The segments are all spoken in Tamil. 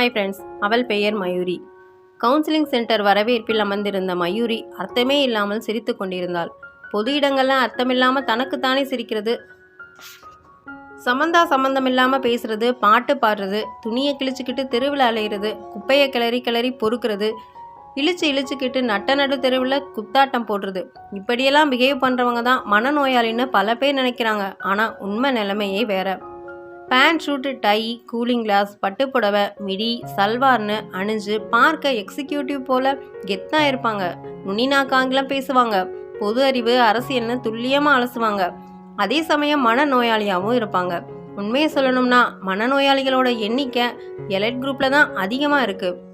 ஹாய் ஃப்ரெண்ட்ஸ் அவள் பெயர் மயூரி. கவுன்சிலிங் சென்டர் வரவேற்பில் அமர்ந்திருந்த மயூரி அர்த்தமே இல்லாமல் சிரித்து கொண்டிருந்தாள். பொது இடங்கள்லாம் அர்த்தமில்லாமல் தனக்குத்தானே சிரிக்கிறது. சம்மந்தா சம்மந்தமில்லாமல் பேசுறது பாட்டு பாடுறது துணியை கிழிச்சுக்கிட்டு தெருவில் அலையிறது குப்பையை கிளறி கிளறி பொறுக்கிறது இழிச்சு இழிச்சுக்கிட்டு நட்ட நடு தெருவில் குத்தாட்டம் போடுறது. இப்படியெல்லாம் பிஹேவ் பண்ணுறவங்க தான் மனநோயாளின்னு பல பேர் நினைக்கிறாங்க. ஆனால் உண்மை நிலைமையே வேறு. Pant suit tie cooling glass பட்டுப்புடவை midi சல்வார்னு அணிஞ்சு பார்க்க எக்ஸிக்யூட்டிவ் போல கெத்தாக இருப்பாங்க. நுனிநாக்காங்கிலம் பேசுவாங்க. பொது அறிவு அரசியல்னு துல்லியமாக அலசுவாங்க. அதே சமயம் மனநோயாளியாகவும் இருப்பாங்க. உண்மையை சொல்லணும்னா மனநோயாளிகளோட எண்ணிக்கை எலைட் குரூப்பில் தான் அதிகமாக இருக்குது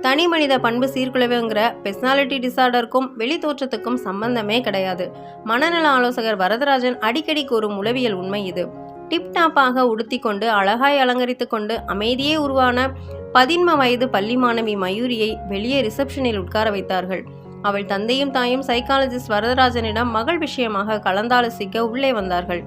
தனி மனித பண்பு சீர்குலைவுங்கிற பெர்சனாலிட்டி டிசார்டருக்கும் வெளி தோற்றத்துக்கும் சம்பந்தமே கிடையாது. மனநல ஆலோசகர் வரதராஜன் அடிக்கடி கூறும் உளவியல் உண்மை இது. டிப்டாப்பாக உடுத்தி கொண்டு அழகாய் அலங்கரித்து கொண்டு அமைதியே உருவான பதின்ம வயது பள்ளி மாணவி மயூரியை வெளியே ரிசப்ஷனில் உட்கார வைத்தார்கள். அவள் தந்தையும் தாயும் சைக்காலஜிஸ்ட் வரதராஜனிடம் மகள் விஷயமாக கலந்தாலோசிக்க உள்ளே வந்தார்கள்.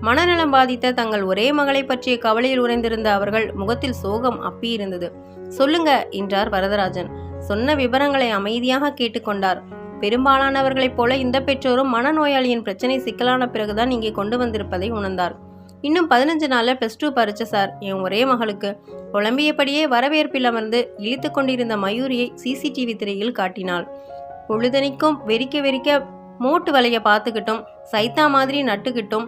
மனநலம் பாதித்த தங்கள் ஒரே மகளை பற்றிய கவலையில் உறைந்திருந்த அவர்கள் முகத்தில் சோகம் அப்பியிருந்தது சொல்லுங்க என்றார் வரதராஜன். சொன்ன விவரங்களை அமைதியாக கேட்டுக்கொண்டார் பெரும்பாலானவர்களைப் போல இந்த பெற்றோரும் மனநோயாளியின் பிரச்சனை சிக்கலான பிறகுதான் இங்கே கொண்டு வந்திருப்பதை உணர்ந்தார். இன்னும் பதினஞ்சு நாளில் ப்ளஸ் டூ பறிச்ச சார் என் ஒரே மகளுக்கு. புலம்பியபடியே வரவேற்பில் அமர்ந்து இழித்து கொண்டிருந்த மயூரியை சிசிடிவி திரையில் காட்டினாள். பொழுதனிக்கும் வெறிக்க வெறிக்க மூட்டு வலைய பார்த்துக்கிட்டும் சைத்தா மாதிரி நட்டுக்கிட்டும்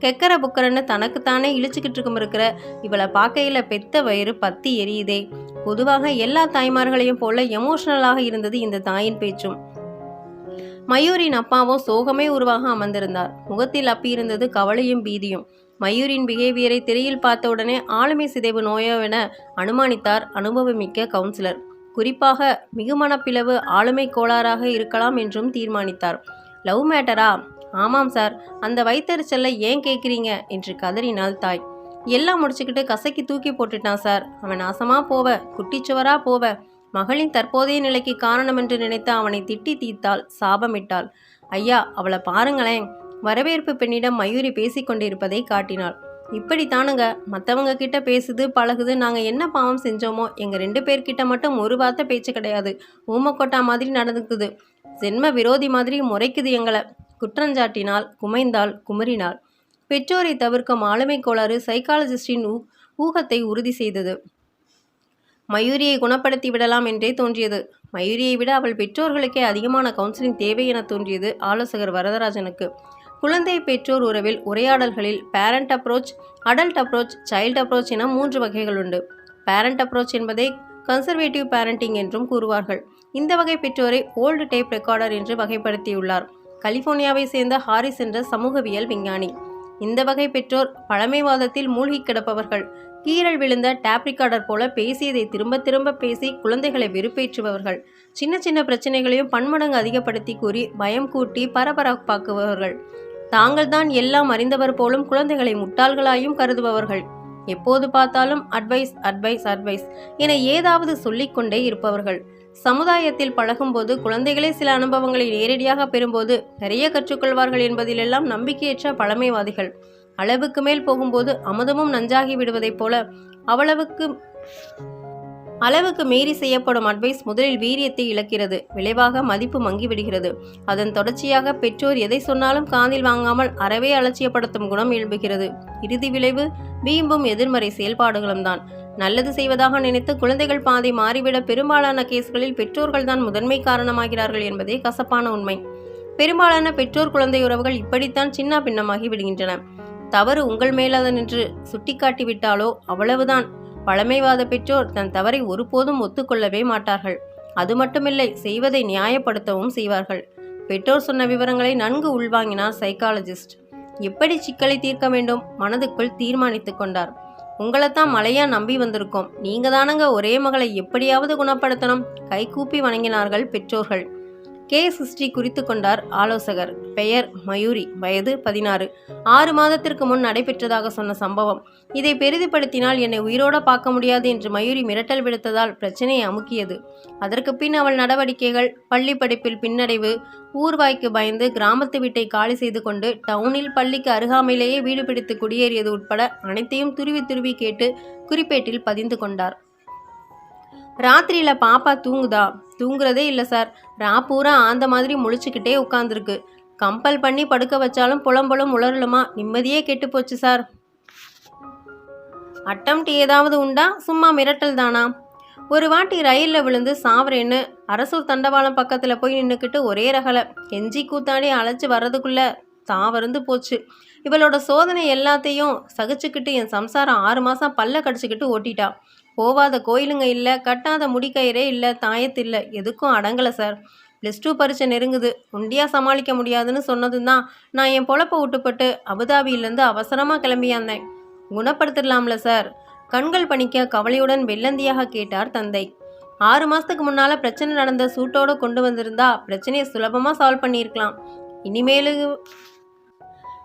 கெக்கர புக்கரன்னு தனக்குத்தானே இழிச்சுக்கிட்டு இருக்கும் இருக்கிற இவளை பார்க்கையில் பெத்த வயிறு பத்தி எரியுதே. பொதுவாக எல்லா தாய்மார்களையும் போல எமோஷனலாக இருந்தது இந்த தாயின் பேச்சும். மயூரின் அப்பாவும் சோகமே உருவாக அமர்ந்திருந்தார். முகத்தில் அப்பியிருந்தது கவலையும் பீதியும். மயூரின் பிஹேவியரை திரையில் பார்த்த உடனே ஆளுமை சிதைவு நோயோவென அனுமானித்தார் அனுபவமிக்க கவுன்சிலர். குறிப்பாக மிகுமனப்பிளவு ஆளுமை கோளாறாக இருக்கலாம் என்றும் தீர்மானித்தார். லவ் மேட்டரா? ஆமாம் சார். அந்த வைத்தறிச்சல்ல ஏன் கேட்குறீங்க? என்று கதறினாள் தாய். எல்லாம் முடிச்சுக்கிட்டு கசக்கி தூக்கி போட்டுட்டான் சார். அவன் நாசமாக போவ குட்டிச்சுவரா போவ. மகளின் தற்போதைய நிலைக்கு காரணம் என்று நினைத்து அவனை திட்டி தீர்த்தாள். சாபமிட்டாள். ஐயா அவளை பாருங்களேன். வரவேற்பு பெண்ணிடம் மயூரி பேசிக்கொண்டிருப்பதை காட்டினாள். இப்படித்தானுங்க. மற்றவங்க கிட்ட பேசுது பழகுது நாங்கள் என்ன பாவம் செஞ்சோமோ எங்கள் ரெண்டு பேர்கிட்ட மட்டும் ஒரு வார்த்தை பேச்சு கிடையாது. ஊமக்கொட்டா மாதிரி நடந்துக்குது. ஜென்ம விரோதி மாதிரி முறைக்குது எங்களை. குற்றஞ்சாட்டினால் குமைந்தாள் குமரினாள். பெற்றோரை தவிர்க்கும் ஆளுமை கோளாறு சைக்காலஜிஸ்டின் ஊ ஊகத்தை உறுதி செய்தது. மயூரியை குணப்படுத்தி விடலாம் என்றே தோன்றியது. மயூரியை விட அவள் பெற்றோர்களுக்கே அதிகமான கவுன்சிலிங் தேவை என தோன்றியது ஆலோசகர் வரதராஜனுக்கு. குழந்தை பெற்றோர் உறவில் உரையாடல்களில் parent approach adult approach child approach என மூன்று வகைகள் உண்டு. பேரண்ட் அப்ரோச் என்பதை கன்சர்வேட்டிவ் பேரண்டிங் என்றும் கூறுவார்கள். இந்த வகை பெற்றோரை ஓல்டு டேப் ரெக்கார்டர் என்று வகைப்படுத்தியுள்ளார். கலிபோர்னியாவை சேர்ந்த ஹாரிஸ் என்ற சமூகவியல் விஞ்ஞானி. இந்த வகை பெற்றோர் பழமைவாதத்தில் மூழ்கி கிடப்பவர்கள். கீழல் விழுந்த டேப் ரெக்கார்டர் போல பேசியதை திரும்ப திரும்ப பேசி குழந்தைகளை வெறுப்பேற்றுபவர்கள். சின்ன சின்ன பிரச்சனைகளையும் பன்மடங்கு அதிகப்படுத்தி கூறி பயம் கூட்டி பரபரப்பாக்குபவர்கள். தாங்கள் தான் எல்லாம் அறிந்தவர் போலும் குழந்தைகளை முட்டாள்களாயும் கருதுபவர்கள். எப்போது பார்த்தாலும் அட்வைஸ் அட்வைஸ் அட்வைஸ் என ஏதாவது சொல்லிக்கொண்டே இருப்பவர்கள். சமுதாயத்தில் பழகும்போது குழந்தைகளே சில அனுபவங்களை நேரடியாக பெறும்போது நிறைய கற்றுக்கொள்வார்கள் என்பதிலெல்லாம் நம்பிக்கையற்ற பழமைவாதிகள். அளவுக்கு மேல் போகும்போது அமுதமும் நஞ்சாகி விடுவதைப் போல அவ்வளவுக்கு அளவுக்கு மீறி செய்யப்படும் அட்வைஸ் முதலில் வீரியத்தை இழக்கிறது. விளைவாக மதிப்பு மங்கிவிடுகிறது. அதன் தொடர்ச்சியாக பெற்றோர் எதை சொன்னாலும் காதில் வாங்காமல் அறவே அலட்சியப்படுத்தும் குணம் எழும்புகிறது. இறுதி விளைவு வீம்பும் எதிர்மறை செயல்பாடுகளும் தான். நல்லது செய்வதாக நினைத்து குழந்தைகள் பாதை மாறிவிட பெரும்பாலான கேஸ்களில் பெற்றோர்கள் தான் முதன்மை காரணமாகிறார்கள் என்பதே கசப்பான உண்மை. பெரும்பாலான பெற்றோர் குழந்தை உறவுகள் இப்படித்தான் சின்ன பின்னமாகி விடுகின்றன. தவறு உங்கள் மேலாதன் என்று சுட்டிக்காட்டி விட்டாலோ அவ்வளவுதான். பழமைவாத பெற்றோர் தன் தவறை ஒருபோதும் ஒத்துக்கொள்ளவே மாட்டார்கள். அது மட்டுமில்லை செய்வதை நியாயப்படுத்தவும் செய்வார்கள். பெற்றோர் சொன்ன விவரங்களை நன்கு உள்வாங்கினார் சைக்காலஜிஸ்ட். எப்படி சிக்கலை தீர்க்க வேண்டும்? மனதுக்குள் தீர்மானித்து கொண்டார். உங்களைத்தான் மலையா நம்பி வந்திருக்கோம். நீங்க தானங்க ஒரே மகளை எப்படியாவது குணப்படுத்தணும்? கைகூப்பி வணங்கினார்கள் பெற்றோர்கள். கே. சிஸ்டி குறித்து கொண்டார் ஆலோசகர். பெயர் மயூரி. வயது பதினாறு. ஆறு மாதத்திற்கு முன் நடைபெற்றதாக சொன்ன சம்பவம். இதை பெரிதுபடுத்தினால் என்னை உயிரோட பார்க்க முடியாது என்று மயூரி மிரட்டல் விடுத்ததால் பிரச்சனையை அமுக்கியது. அதற்கு பின் அவள் நடவடிக்கைகள் பள்ளி படிப்பில் பின்னடைவு ஊர்வாய்க்கு பயந்து கிராமத்து வீட்டை காலி செய்து கொண்டு டவுனில் பள்ளிக்கு அருகாமையிலேயே வீடு பிடித்து குடியேறியது உட்பட அனைத்தையும் துருவி துருவி கேட்டு குறிப்பேட்டில் பதிந்து கொண்டார். ராத்திரியில் பாப்பா தூங்குதா? தூங்குறதே இல்லை சார். ரா பூரா ஆந்த மாதிரி முழிச்சுக்கிட்டே உட்காந்துருக்கு கம்பல் பண்ணி படுக்க வச்சாலும் புலம்பலும் உளறலுமா? நிம்மதியே கெட்டு போச்சு சார். அட்டம்ட் ஏதாவது உண்டா? சும்மா மிரட்டல் தானா? ஒரு வாட்டி ரயிலில் விழுந்து சாவரேன்னு அரசூர் தண்டவாளம் பக்கத்தில் போய் நின்றுக்கிட்டு ஒரே ரகலை. கெஞ்சி கூத்தாடி அழைச்சி வர்றதுக்குள்ளே தாவருந்து போச்சு. இவளோட சோதனை எல்லாத்தையும் சகிச்சுக்கிட்டு என் சம்சாரம் ஆறு மாதம் பல்ல கடிச்சிக்கிட்டு ஓட்டிட்டா. போவாத கோயிலுங்க இல்லை கட்டாத முடிக்கயிறே இல்லை தாயத்து இல்லை. எதுக்கும் அடங்கலை சார் ப்ளஸ் டூ பரீட்சை நெருங்குது. உண்டியாக சமாளிக்க முடியாதுன்னு சொன்னதும் தான் நான் என் பொழப்ப விட்டுப்பட்டு அபுதாபியிலேருந்து அவசரமாக கிளம்பியாந்தேன் குணப்படுத்திடலாம்ல சார் கண்கள் பணிக்க கவலையுடன் வெள்ளந்தியாக கேட்டார் தந்தை. ஆறு மாதத்துக்கு முன்னால் பிரச்சனை நடந்த சூட்டோடு கொண்டு வந்திருந்தா பிரச்சனையை சுலபமாக சால்வ் பண்ணியிருக்கலாம். இனிமேலு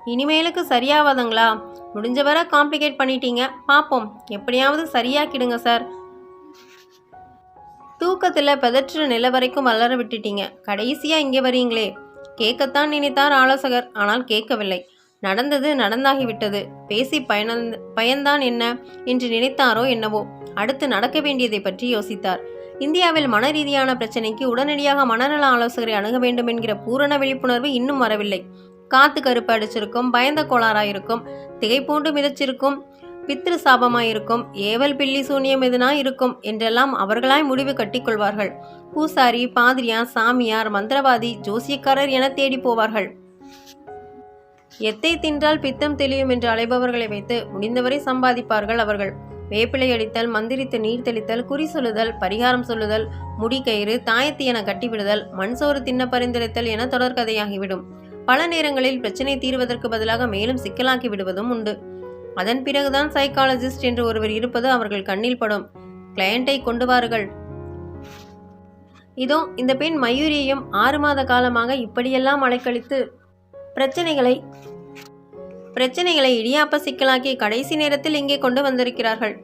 இனிமேலுக்கு சரியாவாதுங்களா? முடிஞ்ச வரை காம்ப்ளிகேட் பண்ணிட்டீங்க. பார்ப்போம் எப்படியாவது சரியாக்கிடுங்க சார். தூக்கத்தில் பெதற்ற நில வரைக்கும் வளர விட்டுட்டீங்க. கடைசியாக இங்கே வரீங்களே. கேட்கத்தான் நினைத்தார் ஆலோசகர். ஆனால் கேட்கவில்லை. நடந்தது நடந்தாகிவிட்டது. பேசி பயன பயன்தான் என்ன என்று நினைத்தாரோ என்னவோ. அடுத்து நடக்க வேண்டியதை பற்றி யோசித்தார். இந்தியாவில் மன ரீதியான பிரச்சனைக்கு உடனடியாக மனநல ஆலோசகரை அணுக வேண்டும் என்கிற பூரண விழிப்புணர்வு இன்னும் வரவில்லை. காத்து கருப்பு அடிச்சிருக்கும் பயந்த கோளாறாயிருக்கும் திகைப்பூண்டு மிதச்சிருக்கும் பித்ரு சாபமாயிருக்கும் ஏவல் பில்லி சூனியம் எதுனா இருக்கும் என்றெல்லாம் அவர்களாய் முடிவு கட்டிக்கொள்வார்கள். பூசாரி பாதிரியார் சாமியார் மந்திரவாதி ஜோசியக்காரர் என தேடி போவார்கள். எத்தை தின்றால் பித்தம் தெளியும் என்று அழைபவர்களை வைத்து முடிந்தவரை சம்பாதிப்பார்கள் அவர்கள். வேப்பிலை அடித்தல் மந்திரித்து நீர் தெளித்தல் குறி சொல்லுதல் பரிகாரம் சொல்லுதல் முடிக்கயிறு தாயத்தி என கட்டிவிடுதல் மண் சோறு தின்ன பரிந்துரைத்தல் என தொடர்கதையாகிவிடும் பல நேரங்களில் பிரச்சனை தீர்வதற்கு பதிலாக மேலும் சிக்கலாக்கி விடுவதும் உண்டு. அதன் பிறகுதான் சைக்காலஜிஸ்ட் என்று ஒருவர் இருப்பது அவர்கள் கண்ணில் படும். கிளையண்டை கொண்டு வாருங்கள். இதோ இந்த பெண் மயூரியையும் ஆறு மாத காலமாக இப்படியெல்லாம் அலைக்கழித்து பிரச்சனைகளை பிரச்சனைகளை இடியாப்ப சிக்கலாக்கி கடைசி நேரத்தில் இங்கே கொண்டு வந்திருக்கிறார்கள்.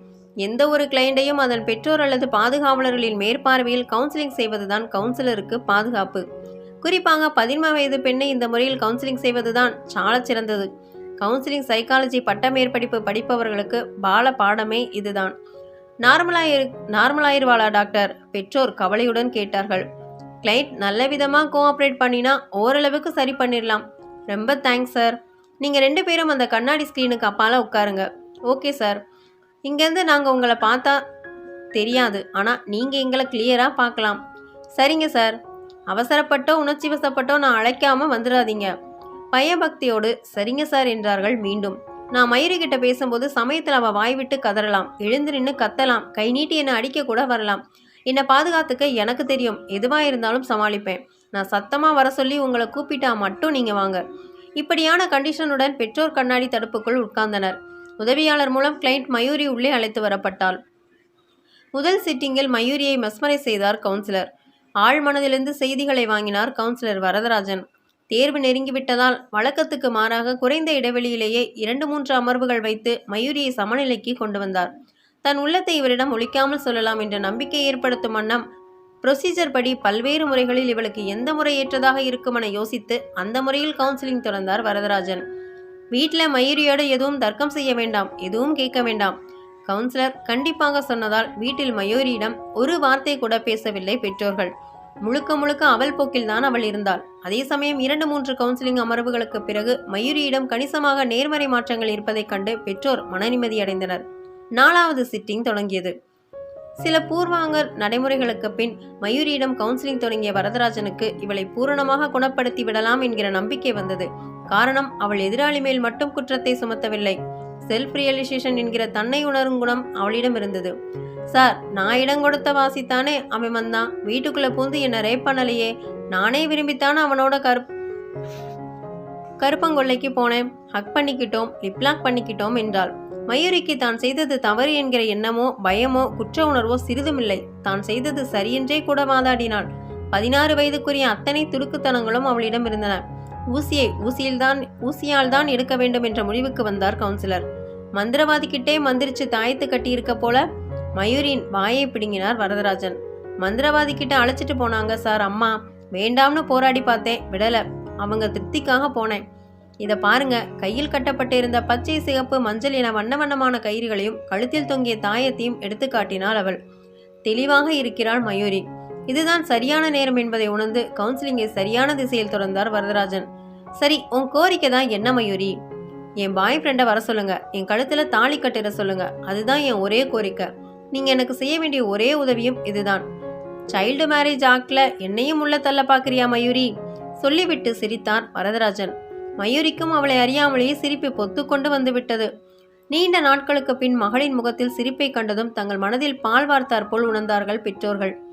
எந்த ஒரு கிளையண்டையும் அதன் பெற்றோர் அல்லது பாதுகாவலர்களின் மேற்பார்வையில் கவுன்சிலிங் செய்வதுதான் கவுன்சிலருக்கு பாதுகாப்பு. குறிப்பாக பதின்ம வயது பெண்ணை இந்த முறையில் கவுன்சிலிங் செய்வதுதான் சாலச் சிறந்தது. கவுன்சிலிங் சைக்காலஜி பட்ட மேற்படிப்பு படிப்பவர்களுக்கு பால பாடமே இதுதான். நார்மலாயிரு நார்மலாயிருவாளா டாக்டர்? பெற்றோர் கவலையுடன் கேட்டார்கள். கிளைண்ட் நல்ல விதமாக கோஆப்ரேட் பண்ணினா ஓரளவுக்கு சரி பண்ணிடலாம் ரொம்ப தேங்க்ஸ் சார். நீங்கள் ரெண்டு பேரும் அந்த கண்ணாடி ஸ்க்ரீனுக்கு அப்பால உட்காருங்க. Okay sir. இங்கேருந்து நாங்கள் உங்களை பார்த்தா தெரியாது. ஆனால் நீங்கள் எங்களை கிளியராக பார்க்கலாம். சரிங்க சார். அவசரப்பட்டோ உணர்ச்சி வசப்பட்டோ நான் அழைக்காம வந்துடாதீங்க பயபக்தியோடு சரிங்க சார் என்றார்கள் மீண்டும். நான் மயூரி கிட்ட பேசும்போது சமயத்தில் அவள் வாய் விட்டு கதறலாம். எழுந்து நின்று கத்தலாம். கை நீட்டி என்னை அடிக்க கூட வரலாம். என்னை பாதுகாத்துக்க எனக்கு தெரியும். எதுவாக இருந்தாலும் சமாளிப்பேன். நான் சத்தமாக வர சொல்லி உங்களை கூப்பிட்டா மட்டும் நீங்கள் வாங்க. இப்படியான கண்டிஷனுடன் பெற்றோர் கண்ணாடி தடுப்புக்குள் உட்கார்ந்தனர். உதவியாளர் மூலம் கிளைண்ட் மயூரி உள்ளே அழைத்து வரப்பட்டாள். முதல் சிட்டிங்கில் மயூரியை மெஸ்மரை செய்தார் கவுன்சிலர். ஆழ்மனதிலிருந்து செய்திகளை வாங்கினார் கவுன்சிலர் வரதராஜன். தேர்வு நெருங்கிவிட்டதால் வழக்கத்துக்கு மாறாக குறைந்த இடைவெளியிலேயே இரண்டு மூன்று அமர்வுகள் வைத்து மயூரியை சமநிலைக்கு கொண்டு வந்தார். தன் உள்ளத்தை இவரிடம் ஒழிக்காமல் சொல்லலாம் என்ற நம்பிக்கை ஏற்படுத்தும் வண்ணம் ப்ரொசீஜர் படி பல்வேறு முறைகளில் இவளுக்கு எந்த முறை ஏற்றதாக இருக்குமென யோசித்து அந்த முறையில் கவுன்சிலிங் தொடர்ந்தார் வரதராஜன். வீட்டில் மயூரியோடு எதுவும் தர்க்கம் செய்ய வேண்டாம் எதுவும் கேட்க வேண்டாம். கவுன்சிலர் கண்டிப்பாக சொன்னதால் வீட்டில் மயூரியிடம் ஒரு வார்த்தை கூட பேசவில்லை பெற்றோர்கள். முழுக்க முழுக்க அவள் போக்கில் தான் அவள் இருந்தாள். அதே சமயம் இரண்டு மூன்று கவுன்சிலிங் அமர்வுகளுக்கு பிறகு மயூரியிடம் கணிசமாக நேர்மறை மாற்றங்கள் இருப்பதைக் கண்டு பெற்றோர் மனநிம்மதியடைந்தனர் நாலாவது சிட்டிங் தொடங்கியது. சில பூர்வாங்க நடைமுறைகளுக்கு பின் மயூரியிடம் கவுன்சிலிங் தொடங்கிய வரதராஜனுக்கு இவளை பூரணமாக குணப்படுத்தி விடலாம் என்கிற நம்பிக்கை வந்தது. காரணம் அவள் எதிராளி மேல் மட்டும் குற்றத்தை சுமத்தவில்லை. செல்ஃப் ரியலைசேஷன் என்கிற தன்னை உணரும் குணம் அவளிடம் இருந்தது. சார் நான் இடம் கொடுத்த வாசித்தானே அவன் வந்தான் வீட்டுக்குள்ளே பூந்து என்னை ரேப் பண்ணலையே. நானே விரும்பித்தானே அவனோட கருப் கருப்பங்கொல்லைக்கு போனேன். ஹக் பண்ணிக்கிட்டோம் லிப்லாக் பண்ணிக்கிட்டோம் என்றாள். மயூரிக்கு தான் செய்தது தவறு என்கிற எண்ணமோ பயமோ குற்ற உணர்வோ சிறிதுமில்லை. தான் செய்தது சரியென்றே கூட வாதாடினாள். பதினாறு வயதுக்குரிய அத்தனை துடுக்குத்தனங்களும் அவளிடம் இருந்தன. ஊசியை ஊசியில்தான் ஊசியால் தான் எடுக்க வேண்டும் என்ற முடிவுக்கு வந்தார் கவுன்சிலர். மந்திரவாதிக்கிட்டே மந்திரிச்சு தாயத்து கட்டியிருக்க போல மயூரின் வாயை பிடுங்கினார் வரதராஜன். மந்திரவாதி கிட்ட அழைச்சிட்டு போனாங்க சார் அம்மா வேண்டாம்னு போராடி பார்த்தேன் விடல. அவங்க திருப்திக்காக போனேன். இதை பாருங்க கையில் கட்டப்பட்டிருந்த பச்சை சிகப்பு மஞ்சள் என வண்ண வண்ணமான கயிறுகளையும் கழுத்தில் தொங்கிய தாயத்தையும் எடுத்து காட்டினாள் அவள். தெளிவாக இருக்கிறாள் மயூரி. இதுதான் சரியான நேரம் என்பதை உணர்ந்து கவுன்சிலிங்கை சரியான திசையில் தொடர்ந்தார் வரதராஜன். சரி உன் கோரிக்கை தான் என்ன மயூரி? என் பாய் ஃப்ரெண்டை வர சொல்லுங்க. என் கழுத்துல தாலி கட்டிட சொல்லுங்க. அதுதான் என் ஒரே கோரிக்கை. நீங்க எனக்கு செய்ய வேண்டிய ஒரே உதவியும் இதுதான். சைல்டு மேரேஜ் ஆக்ட்ல என்னையும் உள்ள தள்ள பாக்குறியா மயூரி? சொல்லிவிட்டு சிரித்தார் வரதராஜன். மயூரிக்கும் அவளை அறியாமலேயே சிரிப்பை பொத்துக்கொண்டு வந்துவிட்டது. நீண்ட நாட்களுக்கு பின் மகளின் முகத்தில் சிரிப்பை கண்டதும் தங்கள் மனதில் பால் வார்த்தார் போல் உணர்ந்தார்கள் பெற்றோர்கள்.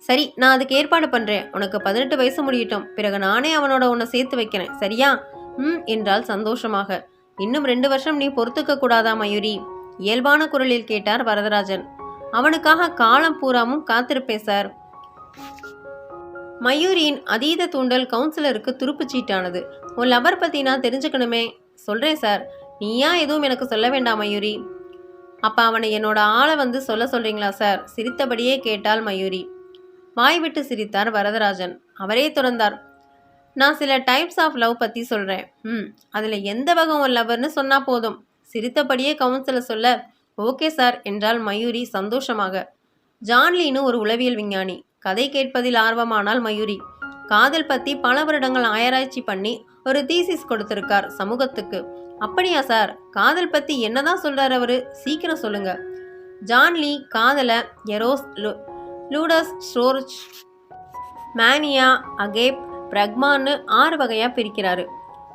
சரி நான் அதுக்கு ஏற்பாடு பண்ணுறேன் உனக்கு பதினெட்டு வயசு முடியட்டும். பிறகு நானே அவனோட உன்னை சேர்த்து வைக்கிறேன். சரியா? ம் என்றால் சந்தோஷமாக. இன்னும் ரெண்டு வருஷம் நீ பொறுத்துக்க கூடாதா மயூரி? இயல்பான குரலில் கேட்டார் வரதராஜன். அவனுக்காக காலம் பூராமும் காத்திருப்பேன் சார். மயூரியின் அதீத தூண்டல் கவுன்சிலருக்கு துருப்பு சீட்டானது. உன் லவர் பத்தி நான் தெரிஞ்சுக்கணுமே. சொல்றேன் சார். நீயா எதுவும் எனக்கு சொல்ல வேண்டாம் மயூரி? அப்ப அவனை என்னோட ஆளை வந்து சொல்ல சொல்றீங்களா சார்? சிரித்தபடியே கேட்டாள் மயூரி. வாய் விட்டு சிரித்தார் வரதராஜன். அவரே துறந்தார். நான் சில டைப்ஸ் ஆஃப் லவ் பற்றி சொல்கிறேன் ம் அதில் எந்த வகை உன் லவர்னு சொன்னால் போதும். சிரித்தபடியே கவுன்சிலர் சொல்ல ஓகே சார் என்றால் மயூரி சந்தோஷமாக. ஜான்லின்னு ஒரு உளவியல் விஞ்ஞானி. கதை கேட்பதில் ஆர்வமானால் மயூரி. காதல் பற்றி பல வருடங்கள் ஆராய்ச்சி பண்ணி ஒரு தீசிஸ் கொடுத்திருக்கார் சமூகத்துக்கு. அப்படியா சார் காதல் பற்றி என்னதான் சொல்கிறார் அவரு? சீக்கிரம் சொல்லுங்க. ஜான்லி காதலை எரோஸ் லு லூடஸ் ஸ்டோர்ச் மேனியா அகேப் பிரக்மான்னு ஆறு வகையாக பிரிக்கிறாரு.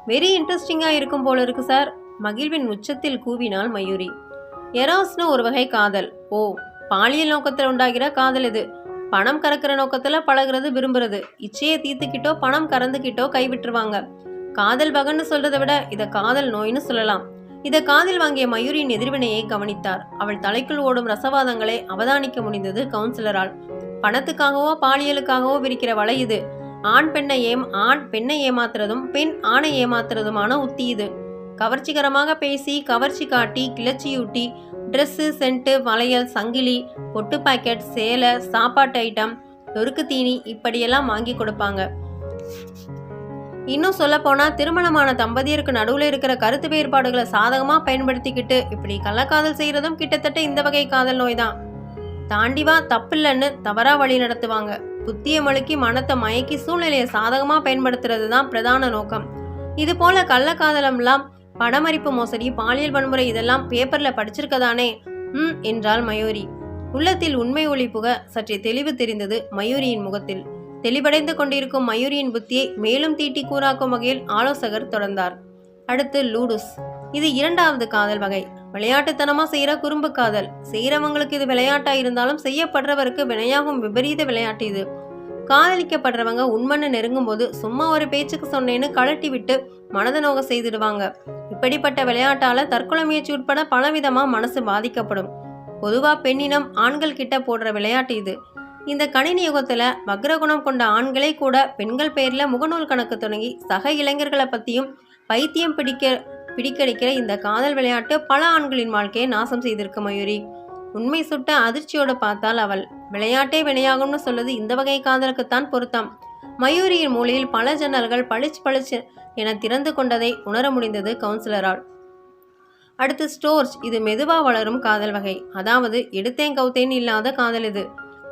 வெரி இன்ட்ரெஸ்டிங்காக இருக்கும் போல இருக்கு சார். மகிழ்வின் உச்சத்தில் கூவினாள் மயூரி. எராஸ்னு ஒரு வகை காதல். ஓ பாலியல் நோக்கத்தில் உண்டாகிற காதல் இது. பணம் கறக்கிற நோக்கத்தில் பழகுறது விரும்புறது. இச்சையை தீர்த்துக்கிட்டோ பணம் கறந்துக்கிட்டோ கைவிட்டுருவாங்க. காதல் பகன்னு சொல்றதை விட இதை காதல் நோய்னு சொல்லலாம். இதை காதில் வாங்கிய மயூரியின் எதிர்வினையை கவனித்தார். அவள் தலைக்குள் ஓடும் ரசவாதங்களை அவதானிக்க முடிந்தது கவுன்சிலரால். பணத்துக்காகவோ பாலியலுக்காகவோ விரிக்கிற வலை இது. ஆண் பெண்ணை ஏம் ஆண் பெண்ணை ஏமாத்துறதும் பெண் ஆணை ஏமாத்துறதுமான உத்தி இது. கவர்ச்சிகரமாக பேசி கவர்ச்சி காட்டி கிளர்ச்சியூட்டி ட்ரெஸ்ஸு சென்ட்டு வளையல் சங்கிலி பொட்டு பாக்கெட் சேலை சாப்பாட்டு ஐட்டம் நொறுக்கு தீனி இப்படியெல்லாம் வாங்கி கொடுப்பாங்க. இன்னும் சொல்லப்போனால் திருமணமான தம்பதியருக்கு நடுவில் இருக்கிற கருத்து வேறுபாடுகளை சாதகமாக பயன்படுத்திக்கிட்டு இப்படி கள்ளக்காதல் செய்கிறதும் கிட்டத்தட்ட இந்த வகை காதல் நோய் தான் தாண்டிவா தப்பில்லைன்னு தவறா வழி நடத்துவாங்க. புத்திய மழுக்கி மனத்தை மயக்கி சூழ்நிலையை சாதகமாக பயன்படுத்துறது தான் பிரதான நோக்கம். இது போல கள்ளக்காதலம்லாம் படமறிப்பு மோசடி பாலியல் வன்முறை இதெல்லாம் பேப்பரில் படிச்சிருக்கதானே? ம் என்றாள் மயூரி. உள்ளத்தில் உண்மை ஒளி புக சற்றே தெளிவு தெரிந்தது மயூரியின் முகத்தில். தெளிவடைந்து கொண்டிருக்கும் மயூரியின் புத்தியை மேலும் தீட்டி கூறாக்கும் வகையில் ஆலோசகர் தொடர்ந்தார். அடுத்து லூடுஸ். இது இரண்டாவது காதல் வகை. விளையாட்டுத்தனமா செய்யற குறும்பு காதல். செய்யறவங்களுக்கு இது விளையாட்டா இருந்தாலும் செய்யப்படுறவருக்கு வினையாகும் விபரீத விளையாட்டு இது. காதலிக்கப்படுறவங்க உண்மன்னு நெருங்கும் போது சும்மா ஒரு பேச்சுக்கு சொன்னேன்னு கழட்டி விட்டு மனத நோக செய்திடுவாங்க. இப்படிப்பட்ட விளையாட்டால தற்கொலை முயற்சி உட்பட பலவிதமா மனசு பாதிக்கப்படும். பொதுவா பெண்ணினம் ஆண்கள் கிட்ட போடுற விளையாட்டு இது. இந்த கணினி யுகத்தில் வக்ரகுணம் கொண்ட ஆண்களே கூட பெண்கள் பெயரில் முகநூல் கணக்கு தொடங்கி சக இளைஞர்களை பற்றியும் பைத்தியம் பிடிக்க பிடிக்கடிக்கிற இந்த காதல் விளையாட்டு பல ஆண்களின் வாழ்க்கையை நாசம் செய்திருக்க மயூரி. உண்மை சுட்ட அதிர்ச்சியோடு பார்த்தால் அவள் விளையாட்டே வினையாகும்னு சொல்லுது இந்த வகை காதலுக்குத்தான் பொருத்தம். மயூரியின் மூலையில் பல ஜன்னல்கள் பளிச்சு பளிச்சு என திறந்து கொண்டதை உணர முடிந்தது கவுன்சிலரால். அடுத்து ஸ்டோர்ஸ் இது மெதுவாக வளரும் காதல் வகை. அதாவது எடுத்தேன் கவுத்தேன் இல்லாத காதல் இது.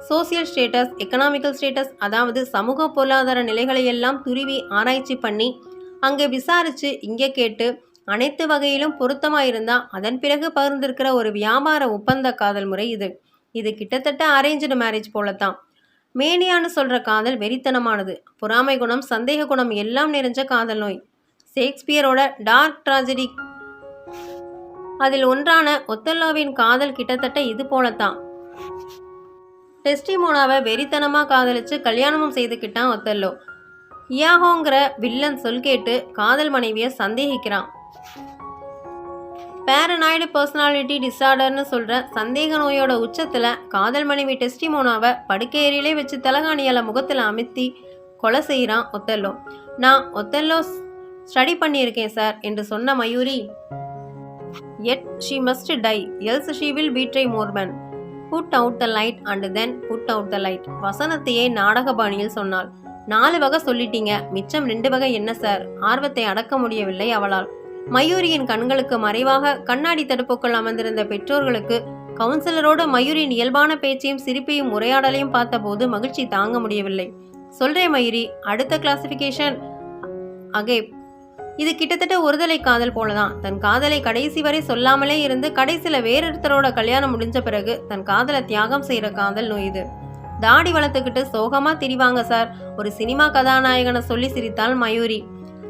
சோசியல் ஸ்டேட்டஸ் எக்கனாமிக்கல் ஸ்டேட்டஸ் அதாவது சமூக பொருளாதார நிலைகளை எல்லாம் துருவி ஆராய்ச்சி பண்ணி அங்கே விசாரித்து இங்கே கேட்டு அனைத்து வகையிலும் பொருத்தமாக இருந்தால் அதன் பிறகு பகிர்ந்திருக்கிற ஒரு வியாபார ஒப்பந்த காதல் முறை இது. இது கிட்டத்தட்ட அரேஞ்சு மேரேஜ் போலத்தான். மேனியான்னு சொல்கிற காதல் வெறித்தனமானது. பொறாமை குணம் சந்தேக குணம் எல்லாம் நிறைஞ்ச காதல் நோய். ஷேக்ஸ்பியரோட டார்க் ட்ராஜடி அதில் ஒன்றான ஒத்தல்லாவின் காதல் கிட்டத்தட்ட இது போலத்தான். டெஸ்டிமோனாவை வெறித்தனமாக காதலிச்சு கல்யாணமும் செய்துக்கிட்டான் ஒத்தல்லோ இயாகோங்கிற வில்லன் சொல் கேட்டு காதல் மனைவியை சந்தேகிக்கிறான். பேரனாய்டு பர்சனாலிட்டி டிசார்டர்னு சொல்கிற சந்தேக நோயோட உச்சத்தில் காதல் மனைவி டெஸ்டிமோனாவை படுக்கையறையிலே வச்சு தலகாணியால் முகத்தில் அமித்தி கொலை செய்கிறான் ஒத்தல்லோ நான் ஒத்தல்லோ ஸ்டடி பண்ணியிருக்கேன் சார் என்று சொன்ன Mayuri yet she must die else she will betray more men put out the light and then put out the light வசனத்தையே நாடக பாணியில் சொன்னாள். நாலு வகை சொல்லிட்டீங்க. மிச்சம் ரெண்டு வகை என்ன சார் ஆர்வத்தை அடக்க முடியவில்லை அவளால். மயூரியின் கண்களுக்கு மறைவாக கண்ணாடி தடுப்புக்குள் அமர்ந்திருந்த பெற்றோர்களுக்கு கவுன்சிலரோடு மயூரின் இயல்பான பேச்சையும் சிரிப்பையும் உரையாடலையும் பார்த்தபோது மகிழ்ச்சி தாங்க முடியவில்லை. சொல்றேன் மயூரி. அடுத்த கிளாசிஃபிகேஷன் அகேப் இது கிட்டத்தட்ட ஒருதலை காதல் போலதான். தன் காதலை கடைசி வரை சொல்லாமலே இருந்து கடைசியில வேறொருத்தரோட கல்யாணம் முடிஞ்ச பிறகு தன் காதலை தியாகம் செய்யற காதல் நோய் இது. தாடி வளர்த்துக்கிட்டு சோகமா திரிவாங்க சார். ஒரு சினிமா கதாநாயகனை சொல்லி சிரித்தாள் மயூரி.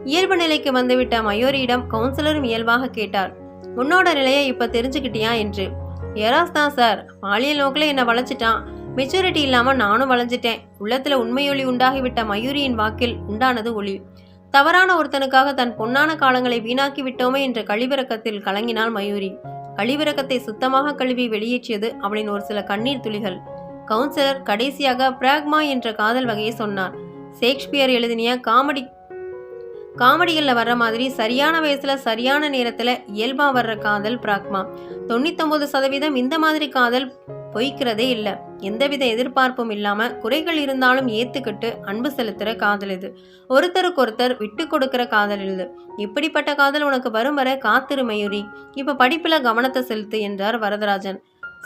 இயல்பு நிலைக்கு வந்துவிட்ட மயூரியிடம் கவுன்சிலரும் இயல்பாக கேட்டார். உன்னோட நிலையை இப்ப தெரிஞ்சுக்கிட்டியா என்று. எராஸ் தான் சார். பாலியல் நோக்கில் என்னை வளைச்சிட்டான் மெச்சூரிட்டி இல்லாம நானும் வளைஞ்சிட்டேன் உள்ளத்துல உண்மையொளி உண்டாகிவிட்ட மயூரியின் வாக்கில் உண்டானது ஒளி. தவறான ஒருத்தனுக்காக தன் பொன்னான காலங்களை வீணாக்கி விட்டோமே என்ற கழிவிறக்கத்தில் கலங்கினாள் மயூரி. கழிவிறக்கத்தை சுத்தமாக கழுவி வெளியேற்றியது அவளின் ஒரு சில கண்ணீர் துளிகள். கவுன்சிலர் கடைசியாக பிராக்மா என்ற காதல் வகையை சொன்னார். ஷேக்ஸ்பியர் எழுதினிய காமெடி காமெடிகளில் வர்ற மாதிரி சரியான வயசுல சரியான நேரத்துல இயல்பா வர்ற காதல் பிராக்மா. தொண்ணூத்தொன்பது சதவீதம் இந்த மாதிரி காதல் பொய்க்கிறதே இல்லை. எந்தவித எதிர்பார்ப்பும் இல்லாம குறைகள் இருந்தாலும் ஏத்துக்கிட்டு அன்பு செலுத்துற காதல் இது. ஒருத்தருக்கொருத்தர் விட்டு கொடுக்கிற காதல் இது. இப்படிப்பட்ட காதல் உனக்கு வரும் வரை காத்திரு மயூரி இப்ப படிப்புல கவனத்தை செலுத்து என்றார் வரதராஜன்.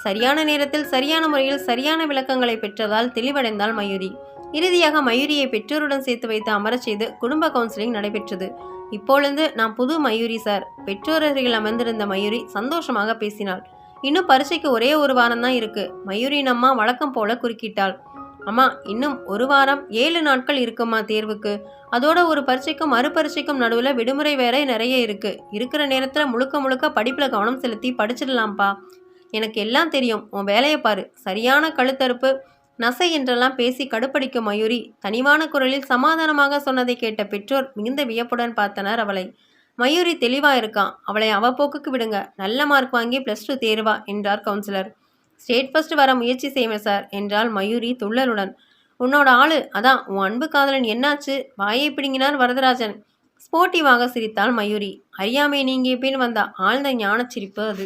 சரியான நேரத்தில் சரியான முறையில் சரியான விளக்கங்களை பெற்றதால் தெளிவடைந்தாள் மயூரி. இறுதியாக மயூரியை பெற்றோருடன் சேர்த்து வைத்து அமரச் செய்து குடும்ப கவுன்சிலிங் நடைபெற்றது. இப்பொழுது நான் புது மயூரி சார். பெற்றோர் அமர்ந்திருந்த மயூரி சந்தோஷமாக பேசினாள். இன்னும் பரிசைக்கு ஒரே ஒரு வாரம் தான் இருக்கு. மயூரின் அம்மா வழக்கம் போல குறுக்கிட்டாள். அம்மா இன்னும் ஒரு வாரம் ஏழு நாட்கள் இருக்குமா தேர்வுக்கு? அதோட ஒரு பரீட்சைக்கும் மறுபரீட்சைக்கும் நடுவில் விடுமுறை வேற நிறைய இருக்கு. இருக்கிற நேரத்தில் முழுக்க முழுக்க படிப்பில் கவனம் செலுத்தி படிச்சிடலாம்ப்பா. எனக்கு எல்லாம் தெரியும். உன் வேலையை பாரு. சரியான கழுத்தறுப்பு நசை என்றெல்லாம் பேசி கடுப்படிக்கும் மயூரி. தனிவான குரலில் சமாதானமாக சொன்னதை கேட்ட பெற்றோர் மிகுந்த வியப்புடன் பார்த்தனர் அவளை. மயூரி தெளிவா இருக்கான். அவளை அவ போக்குக்கு விடுங்க. நல்ல மார்க் வாங்கி ப்ளஸ் டூ தேர்வா என்றார் கவுன்சிலர் ஸ்டேட் ஃபர்ஸ்ட் வர முயற்சி செய்வேன் சார் என்றாள் மயூரி துள்ளலுடன். உன்னோட ஆளு அதான் உன் அன்பு காதலன் என்னாச்சு? வாயை பிடுங்கினார் வரதராஜன். ஸ்போர்ட்டிவாக சிரித்தாள் மயூரி. அறியாமை நீங்கிய பின் வந்த ஆழ்ந்த ஞானச் சிரிப்பு அது.